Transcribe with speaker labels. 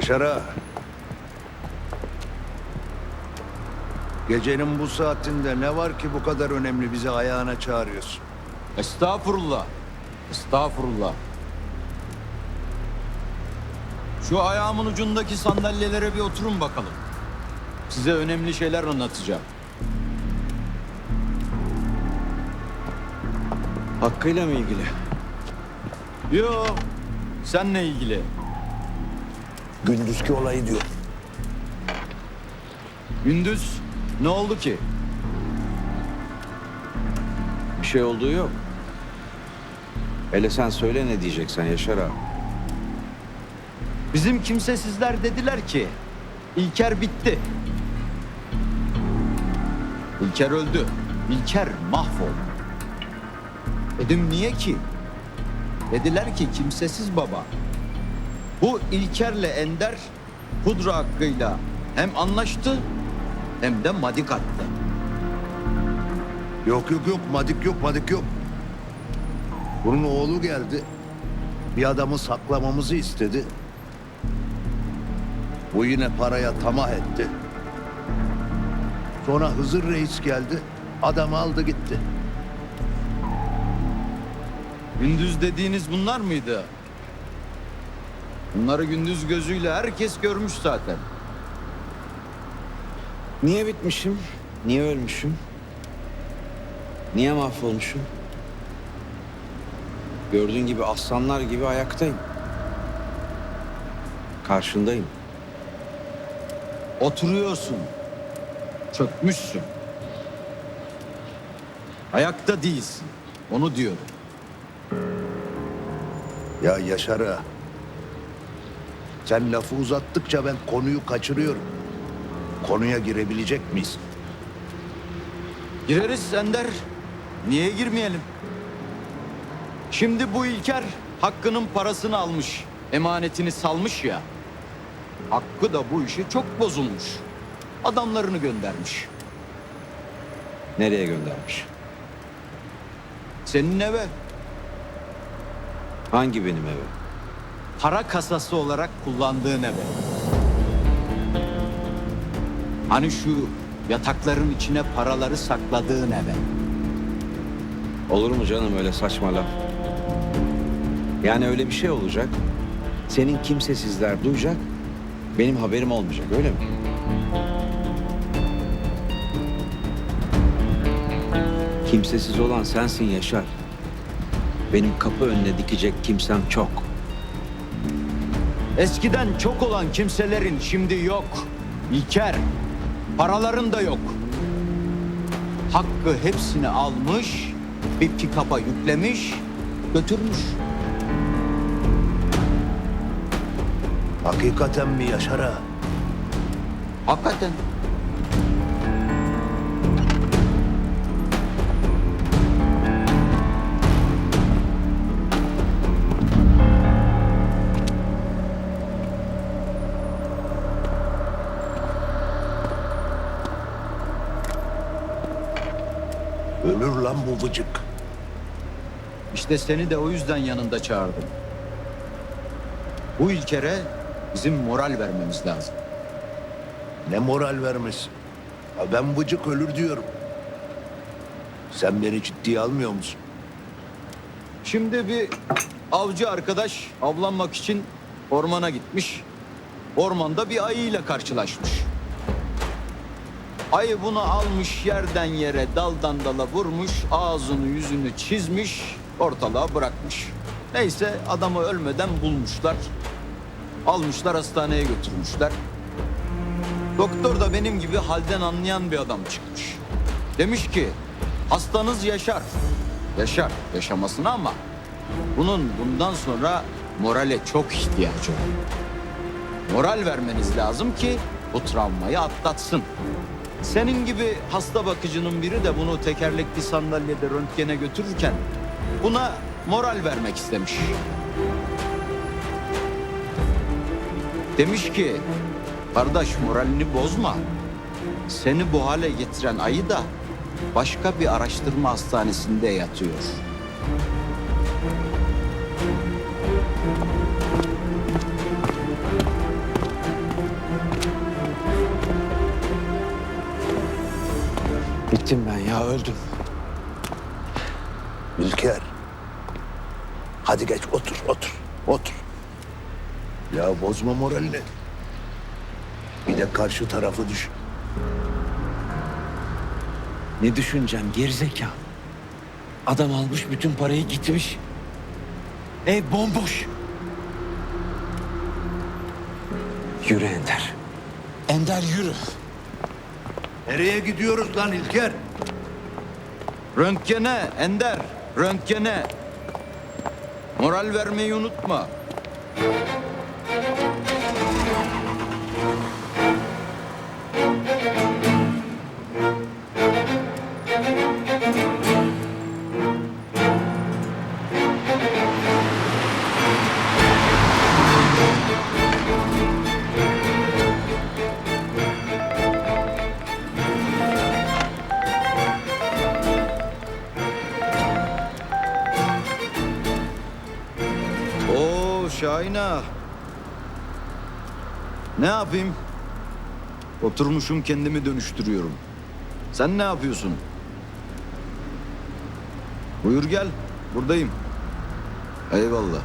Speaker 1: Yaşar ağa. Gecenin bu saatinde ne var ki bu kadar önemli bizi ayağına çağırıyorsun?
Speaker 2: Estağfurullah. Estağfurullah. Şu ayağımın ucundaki sandalyelere bir oturun bakalım. Size önemli şeyler anlatacağım.
Speaker 3: Hakkıyla mı ilgili?
Speaker 2: Yok. Senle ilgili.
Speaker 1: Gündüzki olayı diyor.
Speaker 2: Gündüz ne oldu ki?
Speaker 3: Bir şey olduğu yok. Hele sen söyle ne diyeceksen Yaşar abi.
Speaker 2: Bizim kimsesizler dediler ki İlker bitti. İlker öldü. İlker mahvoldu. Dedim niye ki? Dediler ki kimsesiz baba. Bu İlker'le Ender pudra hakkıyla hem anlaştı hem de madik attı.
Speaker 1: Yok yok yok madik yok madik yok. Bunun oğlu geldi. Bir adamı saklamamızı istedi. Bu yine paraya tamah etti. Sonra Hızır Reis geldi. Adamı aldı gitti.
Speaker 2: Gündüz dediğiniz bunlar mıydı? Bunları gündüz gözüyle herkes görmüş zaten.
Speaker 3: Niye bitmişim? Niye ölmüşüm? Niye mahvolmuşum? Gördüğün gibi aslanlar gibi ayaktayım. Karşındayım.
Speaker 2: Oturuyorsun. Çökmüşsün. Ayakta değilsin. Onu diyorum.
Speaker 1: Ya Yaşar ağa, Sen lafı uzattıkça ben konuyu kaçırıyorum. Konuya girebilecek miyiz?
Speaker 2: Gireriz Ender. Niye girmeyelim? Şimdi bu İlker hakkının parasını almış. Emanetini salmış ya. Hakkı da bu işi çok bozulmuş. Adamlarını göndermiş.
Speaker 3: Nereye göndermiş?
Speaker 2: Senin eve
Speaker 3: Hangi benim eve?
Speaker 2: Para kasası olarak kullandığın eve. Hani şu yatakların içine paraları sakladığın eve.
Speaker 3: Olur mu canım öyle saçma laf? Yani öyle bir şey olacak. Senin kimsesizler duyacak. Benim haberim olmayacak öyle mi? Kimsesiz olan sensin Yaşar. Benim kapı önüne dikecek kimsem çok.
Speaker 2: Eskiden çok olan kimselerin şimdi yok. İlker, paraların da yok. Hakkı hepsini almış, bir pikapa yüklemiş, götürmüş.
Speaker 1: Hakikaten mi Yaşar ağa?
Speaker 2: Hakikaten.
Speaker 1: Ölür lan bu vıcık.
Speaker 2: İşte seni de o yüzden yanında çağırdım. Bu İlker'e bizim moral vermemiz lazım.
Speaker 1: Ne moral vermesin. Ya ben vıcık ölür diyorum. Sen beni ciddiye almıyor musun?
Speaker 2: Şimdi bir avcı arkadaş avlanmak için ormana gitmiş. Ormanda bir ayıyla karşılaşmış. Ayı bunu almış yerden yere daldan dala vurmuş, ağzını yüzünü çizmiş, ortalığa bırakmış. Neyse adamı ölmeden bulmuşlar. Almışlar hastaneye götürmüşler. Doktor da benim gibi halden anlayan bir adam çıkmış. Demiş ki hastanız yaşar. Yaşar yaşamasına ama bunun bundan sonra morale çok ihtiyacı var. Moral vermeniz lazım ki bu travmayı atlatsın. Senin gibi hasta bakıcının biri de bunu tekerlekli sandalyede röntgene götürürken buna moral vermek istemiş. Demiş ki kardeş moralini bozma. Seni bu hale getiren ayı da başka bir araştırma hastanesinde yatıyor.
Speaker 3: Bittim ben ya öldüm.
Speaker 1: İlker. Hadi geç otur otur otur. Ya bozma moralini. Bir de karşı tarafı düşün.
Speaker 3: Ne düşüneceğim gerizekalı. Adam almış bütün parayı gitmiş. Ev bomboş. Yürü Ender. Ender yürü.
Speaker 1: Nereye gidiyoruz lan İlker?
Speaker 2: Röntgene Ender, röntgene. Moral vermeyi unutma. Şahin. Ne yapayım? Oturmuşum kendimi dönüştürüyorum. Sen ne yapıyorsun? Buyur gel. Buradayım. Eyvallah.